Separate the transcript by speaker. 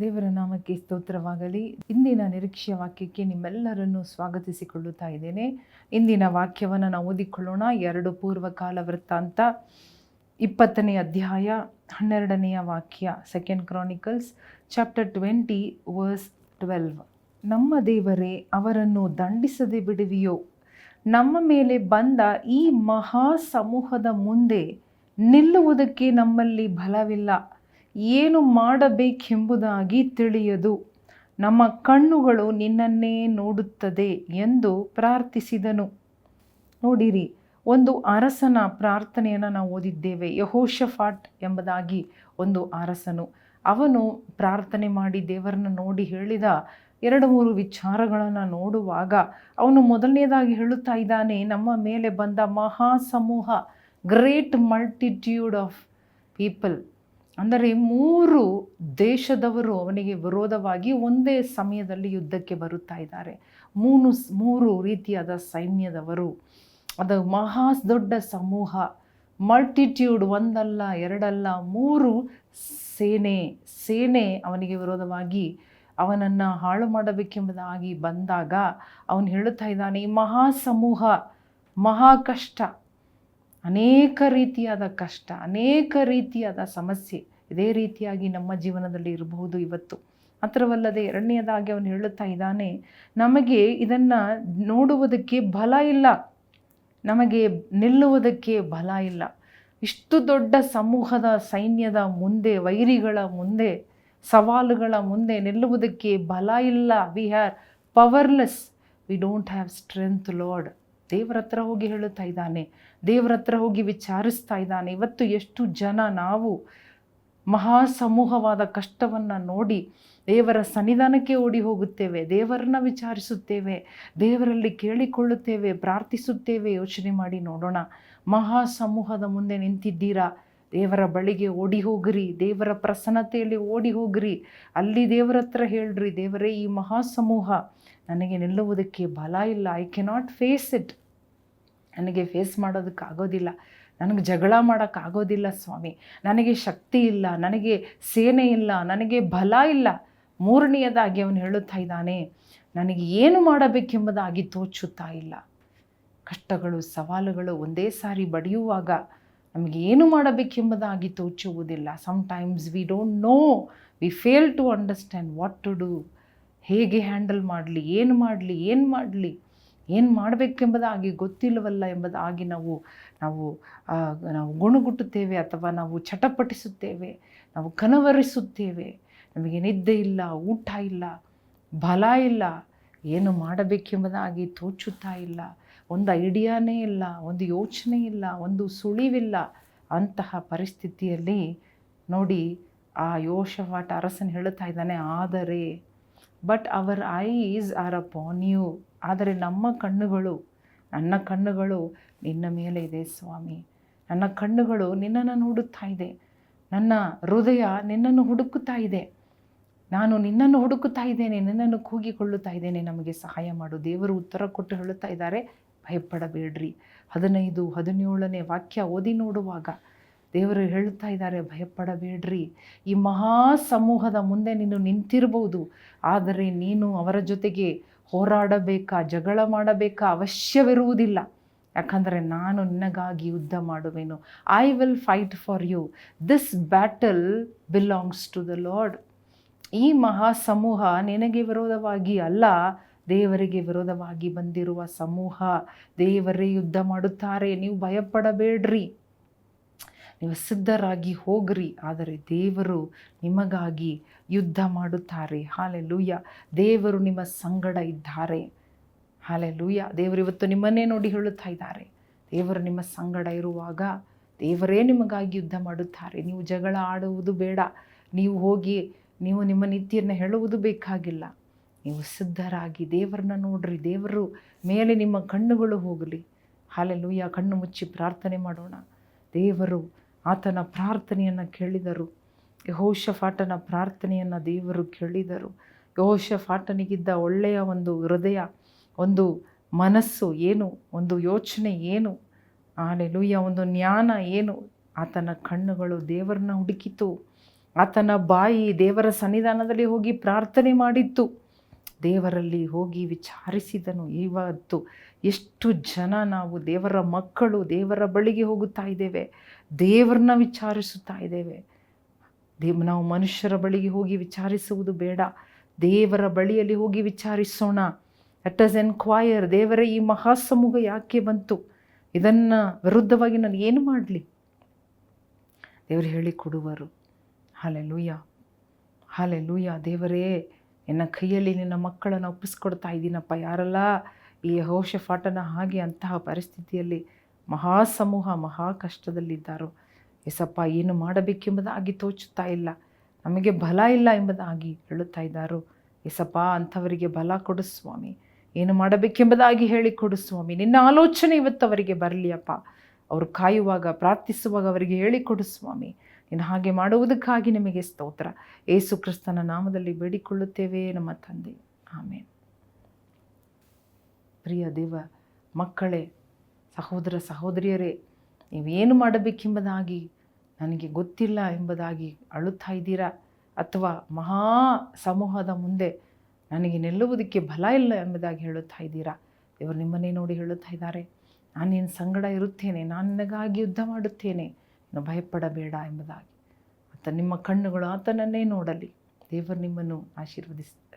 Speaker 1: ದೇವರ ನಾಮಕ್ಕೆ ಸ್ತೋತ್ರವಾಗಲಿ. ಇಂದಿನ ನಿರೀಕ್ಷೆಯ ವಾಕ್ಯಕ್ಕೆ ನಿಮ್ಮೆಲ್ಲರನ್ನು ಸ್ವಾಗತಿಸಿಕೊಳ್ಳುತ್ತಾ ಇದ್ದೇನೆ. ಇಂದಿನ ವಾಕ್ಯವನ್ನು ನಾವು ಓದಿಕೊಳ್ಳೋಣ. ಎರಡು ಪೂರ್ವಕಾಲ ವೃತ್ತಾಂತ ಇಪ್ಪತ್ತನೇ ಅಧ್ಯಾಯ, ಹನ್ನೆರಡನೆಯ ವಾಕ್ಯ second chronicles chapter twenty verse twelve ನಮ್ಮ ದೇವರೇ, ಅವರನ್ನು ದಂಡಿಸದೆ ಬಿಡುವಿಯೋ? ನಮ್ಮ ಮೇಲೆ ಬಂದ ಈ ಮಹಾ ಸಮೂಹದ ಮುಂದೆ ನಿಲ್ಲುವುದಕ್ಕೆ ನಮ್ಮಲ್ಲಿ ಬಲವಿಲ್ಲ. ಏನು ಮಾಡಬೇಕೆಂಬುದಾಗಿ ತಿಳಿಯದು. ನಮ್ಮ ಕಣ್ಣುಗಳು ನಿನ್ನನ್ನೇ ನೋಡುತ್ತದೆ ಎಂದು ಪ್ರಾರ್ಥಿಸಿದನು. ನೋಡಿರಿ, ಒಂದು ಅರಸನ ಪ್ರಾರ್ಥನೆಯನ್ನು ನಾವು ಓದಿದ್ದೇವೆ. ಯಹೋಶಫಾಟ್ ಎಂಬುದಾಗಿ ಒಂದು ಅರಸನು. ಅವನು ಪ್ರಾರ್ಥನೆ ಮಾಡಿ ದೇವರನ್ನ ನೋಡಿ ಹೇಳಿದ ಎರಡು ಮೂರು ವಿಚಾರಗಳನ್ನು ನೋಡುವಾಗ ಅವನು ಮೊದಲನೇದಾಗಿ ಹೇಳುತ್ತಾ ಇದ್ದಾನೆ, ನಮ್ಮ ಮೇಲೆ ಬಂದ ಮಹಾ ಸಮೂಹ ಗ್ರೇಟ್ ಮಲ್ಟಿಟ್ಯೂಡ್ ಆಫ್ ಪೀಪಲ್ ಅಂದರೆ ಮೂರು ದೇಶದವರು ಅವನಿಗೆ ವಿರೋಧವಾಗಿ ಒಂದೇ ಸಮಯದಲ್ಲಿ ಯುದ್ಧಕ್ಕೆ ಬರುತ್ತಾ ಇದ್ದಾರೆ. ಮೂರು ಮೂರು ರೀತಿಯಾದ ಸೈನ್ಯದವರು. ಅದು ಮಹಾ ದೊಡ್ಡ ಸಮೂಹ. ಮಲ್ಟಿಟ್ಯೂಡ್ ಒಂದಲ್ಲ, ಎರಡಲ್ಲ, ಮೂರು ಸೇನೆ ಸೇನೆ ಅವನಿಗೆ ವಿರೋಧವಾಗಿ ಅವನನ್ನು ಹಾಳು ಮಾಡಬೇಕೆಂಬುದಾಗಿ ಬಂದಾಗ ಅವನು ಹೇಳುತ್ತಾ ಇದ್ದಾನೆ, ಈ ಮಹಾ ಸಮೂಹ, ಮಹಾ ಕಷ್ಟ ಅನೇಕ ರೀತಿಯಾದ ಕಷ್ಟ, ಅನೇಕ ರೀತಿಯಾದ ಸಮಸ್ಯೆ ಇದೇ ರೀತಿಯಾಗಿ ನಮ್ಮ ಜೀವನದಲ್ಲಿ ಇರಬಹುದು ಇವತ್ತು. ಮಾತ್ರವಲ್ಲದೆ ಎರಡನೆಯದಾಗಿ ಅವನು ಹೇಳುತ್ತಾ ಇದ್ದಾನೆ, ನಮಗೆ ಇದನ್ನು ನೋಡುವುದಕ್ಕೆ ಬಲ ಇಲ್ಲ. ನಮಗೆ ನಿಲ್ಲುವುದಕ್ಕೆ ಬಲ ಇಲ್ಲ. ಇಷ್ಟು ದೊಡ್ಡ ಸಮೂಹದ ಸೈನ್ಯದ ಮುಂದೆ, ವೈರಿಗಳ ಮುಂದೆ, ಸವಾಲುಗಳ ಮುಂದೆ ನಿಲ್ಲುವುದಕ್ಕೆ ಬಲ ಇಲ್ಲ. We are powerless we don't have strength lord ದೇವರ ಹತ್ರ ಹೋಗಿ ಹೇಳುತ್ತಾ ಇದ್ದಾನೆ. ದೇವರ ಹತ್ರ ಹೋಗಿ ವಿಚಾರಿಸ್ತಾ ಇದ್ದಾನೆ. ಇವತ್ತು ಎಷ್ಟು ಜನ ನಾವು ಮಹಾ ಸಮೂಹವಾದ ಕಷ್ಟವನ್ನು ನೋಡಿ ದೇವರ ಸನ್ನಿಧಾನಕ್ಕೆ ಓಡಿ ಹೋಗುತ್ತೇವೆ, ದೇವರನ್ನ ವಿಚಾರಿಸುತ್ತೇವೆ, ದೇವರಲ್ಲಿ ಕೇಳಿಕೊಳ್ಳುತ್ತೇವೆ, ಪ್ರಾರ್ಥಿಸುತ್ತೇವೆ ಯೋಚನೆ ಮಾಡಿ ನೋಡೋಣ. ಮಹಾ ಸಮೂಹದ ಮುಂದೆ ನಿಂತಿದ್ದೀರಾ? ದೇವರ ಬಳಿಗೆ ಓಡಿ ಹೋಗ್ರಿ, ದೇವರ ಪ್ರಸನ್ನತೆಯಲ್ಲಿ ಓಡಿ ಹೋಗ್ರಿ. ಅಲ್ಲಿ ದೇವರ ಹತ್ರ ಹೇಳ್ರಿ, ದೇವರೇ ಈ ಮಹಾಸಮೂಹ ನನಗೆ ನಿಲ್ಲುವುದಕ್ಕೆ ಬಲ ಇಲ್ಲ ಐ ಕೆನಾಟ್ ಫೇಸ್ ಇಟ್ ನನಗೆ ಫೇಸ್ ಮಾಡೋದಕ್ಕಾಗೋದಿಲ್ಲ ನನಗೆ ಜಗಳ ಮಾಡೋಕ್ಕಾಗೋದಿಲ್ಲ ಸ್ವಾಮಿ. ನನಗೆ ಶಕ್ತಿ ಇಲ್ಲ, ನನಗೆ ಸೇನೆ ಇಲ್ಲ, ನನಗೆ ಬಲ ಇಲ್ಲ. ಮೂರನೆಯದಾಗಿ ಅವನು ಹೇಳುತ್ತಾ ಇದ್ದಾನೆ, ನನಗೆ ಏನು ಮಾಡಬೇಕೆಂಬುದಾಗಿ ತೋಚುತ್ತಾ ಇಲ್ಲ. ಕಷ್ಟಗಳು, ಸವಾಲುಗಳು ಒಂದೇ ಸಾರಿ ಬಡಿಯುವಾಗ ನಮಗೆ ಏನು ಮಾಡಬೇಕೆಂಬುದಾಗಿ ತೋಚುವುದಿಲ್ಲ. Sometimes we don't know we fail to understand what to do ಹೇಗೆ ಹ್ಯಾಂಡಲ್ ಮಾಡಲಿ, ಏನು ಮಾಡಲಿ ಏನು ಮಾಡಲಿ, ಏನು ಮಾಡಬೇಕೆಂಬುದಾಗಿ ಗೊತ್ತಿಲ್ಲವಲ್ಲ ಎಂಬುದಾಗಿ ನಾವು ನಾವು ನಾವು ಗುಣಗುಟ್ಟುತ್ತೇವೆ ಅಥವಾ ನಾವು ಚಟಪಟಿಸುತ್ತೇವೆ, ನಾವು ಕನವರಿಸುತ್ತೇವೆ. ನಮಗೆ ನಿದ್ದೆ ಇಲ್ಲ, ಊಟ ಇಲ್ಲ, ಬಲ ಇಲ್ಲ, ಏನು ಮಾಡಬೇಕೆಂಬುದಾಗಿ ತೋಚುತ್ತಾ ಇಲ್ಲ. ಒಂದು ಐಡಿಯಾನೇ ಇಲ್ಲ, ಒಂದು ಯೋಚನೆ ಇಲ್ಲ, ಒಂದು ಸುಳಿವಿಲ್ಲ ಅಂತಹ ಪರಿಸ್ಥಿತಿಯಲ್ಲಿ ನೋಡಿ ಆ ಯೋಶವಾಟ ಅರಸನ್ ಹೇಳುತ್ತಾ ಇದ್ದಾನೆ, ಆದರೆ but our eyes are upon you ಆದರೆ ನಮ್ಮ ಕಣ್ಣುಗಳು, ನನ್ನ ಕಣ್ಣುಗಳು ನಿನ್ನ ಮೇಲೆ ಇದೆ ಸ್ವಾಮಿ. ನನ್ನ ಕಣ್ಣುಗಳು ನಿನ್ನನ್ನು ನೋಡುತ್ತಾ ಇದೆ. ನನ್ನ ಹೃದಯ ನಿನ್ನನ್ನು ಹುಡುಕುತ್ತಾ ಇದೆ. ನಾನು ನಿನ್ನನ್ನು ಹುಡುಕುತ್ತಾ ಇದ್ದೇನೆ, ನಿನ್ನನ್ನು ಕೂಗಿಕೊಳ್ಳುತ್ತಾ ಇದ್ದೇನೆ. ನಮಗೆ ಸಹಾಯ ಮಾಡು. ದೇವರು ಉತ್ತರ ಕೊಟ್ಟು ಹೇಳುತ್ತಾ ಇದ್ದಾರೆ ಭಯಪಡಬೇಡ್ರಿ. ಹದಿನೈದು, ಹದಿನೇಳನೇ ವಾಕ್ಯ ಓದಿ ನೋಡುವಾಗ ದೇವರು ಹೇಳ್ತಾ ಇದ್ದಾರೆ, ಭಯಪಡಬೇಡ್ರಿ. ಈ ಮಹಾ ಸಮೂಹದ ಮುಂದೆ ನೀನು ನಿಂತಿರ್ಬೋದು. ಆದರೆ ನೀನು ಅವರ ಜೊತೆಗೆ ಹೋರಾಡಬೇಕಾ, ಜಗಳ ಮಾಡಬೇಕಾ ಅವಶ್ಯವಿರುವುದಿಲ್ಲ. ಯಾಕಂದರೆ ನಾನು ನಿನಗಾಗಿ ಯುದ್ಧ ಮಾಡುವೆನು. I will fight for you this battle belongs to the lord ಈ ಮಹಾ ಸಮೂಹ ನಿನಗೆ ವಿರೋಧವಾಗಿ ಅಲ್ಲ ದೇವರಿಗೆ ವಿರೋಧವಾಗಿ ಬಂದಿರುವ ಸಮೂಹ ದೇವರೇ ಯುದ್ಧ ಮಾಡುತ್ತಾರೆ, ನೀವು ಭಯಪಡಬೇಡ್ರಿ. ನೀವು ಸಿದ್ಧರಾಗಿ ಹೋಗ್ರಿ, ಆದರೆ ದೇವರು ನಿಮಗಾಗಿ ಯುದ್ಧ ಮಾಡುತ್ತಾರೆ. ಹಾಲೆ ಲೂಯ್ಯ ದೇವರು ನಿಮ್ಮ ಸಂಗಡ ಇದ್ದಾರೆ. ಹಾಲೆ ಲೂಯ್ಯ ದೇವರು ಇವತ್ತು ನಿಮ್ಮನ್ನೇ ನೋಡಿ ಹೇಳುತ್ತಾ ಇದ್ದಾರೆ. ದೇವರು ನಿಮ್ಮ ಸಂಗಡ ಇರುವಾಗ ದೇವರೇ ನಿಮಗಾಗಿ ಯುದ್ಧ ಮಾಡುತ್ತಾರೆ. ನೀವು ಜಗಳ ಆಡುವುದು ಬೇಡ. ನೀವು ಹೋಗಿ, ನೀವು ನಿಮ್ಮ ನೀತಿಯನ್ನು ಹೇಳುವುದು ಬೇಕಾಗಿಲ್ಲ. ನೀವು ಸಿದ್ಧರಾಗಿ, ದೇವರನ್ನ ನೋಡ್ರಿ, ದೇವರು ಮೇಲೆ ನಿಮ್ಮ ಕಣ್ಣುಗಳು ಹೋಗಲಿ. ಹಾಲೆಲ್ಲೂಯ್ಯ ಕಣ್ಣು ಮುಚ್ಚಿ ಪ್ರಾರ್ಥನೆ ಮಾಡೋಣ. ದೇವರು ಆತನ ಪ್ರಾರ್ಥನೆಯನ್ನು ಕೇಳಿದರು. ಯಹೋಶಫಾಟನ ಪ್ರಾರ್ಥನೆಯನ್ನು ದೇವರು ಕೇಳಿದರು. ಯಹೋಶಫಾಟನಿಗಿದ್ದ ಒಳ್ಳೆಯ ಒಂದು ಹೃದಯ, ಒಂದು ಮನಸ್ಸು ಏನು, ಒಂದು ಯೋಚನೆ ಏನು? ಆಲೆಲುಯ್ಯ ಒಂದು ಜ್ಞಾನ ಏನು? ಆತನ ಕಣ್ಣುಗಳು ದೇವರನ್ನ ಹುಡುಕಿತು. ಆತನ ಬಾಯಿ ದೇವರ ಸನ್ನಿಧಾನದಲ್ಲಿ ಹೋಗಿ ಪ್ರಾರ್ಥನೆ ಮಾಡಿತ್ತು. ದೇವರಲ್ಲಿ ಹೋಗಿ ವಿಚಾರಿಸಿದನು. ಇವತ್ತು ಎಷ್ಟು ಜನ ನಾವು ದೇವರ ಮಕ್ಕಳು ದೇವರ ಬಳಿಗೆ ಹೋಗುತ್ತಾ ಇದ್ದೇವೆ. ದೇವರನ್ನ ವಿಚಾರಿಸುತ್ತಾ ಇದ್ದೇವೆ. ದೇವ್ ನಾವು ಮನುಷ್ಯರ ಬಳಿಗೆ ಹೋಗಿ ವಿಚಾರಿಸುವುದು ಬೇಡ. ದೇವರ ಬಳಿಯಲ್ಲಿ ಹೋಗಿ ವಿಚಾರಿಸೋಣ. ಅಟ್ ಅಸ್ ಎನ್ಕ್ವಾಯರ್ ದೇವರ, ಈ ಮಹಾಸಮೂಹ ಯಾಕೆ ಬಂತು? ಇದನ್ನು ವಿರುದ್ಧವಾಗಿ ನಾನು ಏನು ಮಾಡಲಿ? ದೇವರು ಹೇಳಿಕೊಡುವರು. ಹಾಲೆ ಲೂಯ ಹಾಲೆ ಲೂಯ ದೇವರೇ ನಿನ್ನ ಕೈಯಲ್ಲಿ ನಿನ್ನ ಮಕ್ಕಳನ್ನು ಒಪ್ಪಿಸ್ಕೊಡ್ತಾ ಇದ್ದೀನಪ್ಪ ಯಾರೆಲ್ಲ ಈ ಹೋಶಫಾಟನ ಹಾಗೆ ಅಂತಹ ಪರಿಸ್ಥಿತಿಯಲ್ಲಿ ಮಹಾಸಮೂಹ ಮಹಾ ಕಷ್ಟದಲ್ಲಿದ್ದಾರೋ ಎಸಪ್ಪ ಏನು ಮಾಡಬೇಕೆಂಬುದಾಗಿ ತೋಚುತ್ತಾ ಇಲ್ಲ. ನಮಗೆ ಬಲ ಇಲ್ಲ ಎಂಬುದಾಗಿ ಹೇಳುತ್ತಾ ಇದ್ದಾರೋ ಎಸಪ್ಪ ಅಂಥವರಿಗೆ ಬಲ ಕೊಡು ಸ್ವಾಮಿ. ಏನು ಮಾಡಬೇಕೆಂಬುದಾಗಿ ಹೇಳಿಕೊಡು ಸ್ವಾಮಿ. ನಿನ್ನ ಆಲೋಚನೆ ಇವತ್ತು ಅವರಿಗೆ ಬರಲಿ ಅಪ್ಪ. ಅವರು ಕಾಯುವಾಗ, ಪ್ರಾರ್ಥಿಸುವಾಗ ಅವರಿಗೆ ಹೇಳಿಕೊಡು ಸ್ವಾಮಿ. ನೀನು ಹಾಗೆ ಮಾಡುವುದಕ್ಕಾಗಿ ನಿಮಗೆ ಸ್ತೋತ್ರ. ಏಸು ಕ್ರಿಸ್ತನ ನಾಮದಲ್ಲಿ ಬೇಡಿಕೊಳ್ಳುತ್ತೇವೆ ನಮ್ಮ ತಂದೆ. ಆಮೇಲೆ ಪ್ರಿಯ ದೇವ, ಮಕ್ಕಳೇ, ಸಹೋದರ, ಸಹೋದರಿಯರೇ, ನೀವೇನು ಮಾಡಬೇಕೆಂಬುದಾಗಿ ನನಗೆ ಗೊತ್ತಿಲ್ಲ ಎಂಬುದಾಗಿ ಅಳುತ್ತಾ ಇದ್ದೀರಾ? ಅಥವಾ ಮಹಾ ಸಮೂಹದ ಮುಂದೆ ನನಗೆ ನಿಲ್ಲುವುದಕ್ಕೆ ಬಲ ಇಲ್ಲ ಎಂಬುದಾಗಿ ಹೇಳುತ್ತಾ ಇದ್ದೀರಾ? ಇವರು ನಿಮ್ಮನ್ನೇ ನೋಡಿ ಹೇಳುತ್ತಾ ಇದ್ದಾರೆ. ನಾನೇನು ಸಂಗಡ ಇರುತ್ತೇನೆ? ನಾನು ನಿನಗಾಗಿ ಯುದ್ಧ ಮಾಡುತ್ತೇನೆ? ಭಯಪಡಬೇಡ ಎಂಬುದಾಗಿ. ಆತ ನಿಮ್ಮ ಕಣ್ಣುಗಳು ಆತನನ್ನೇ ನೋಡಲಿ. ದೇವರು ನಿಮ್ಮನ್ನು ಆಶೀರ್ವದಿಸಲಿ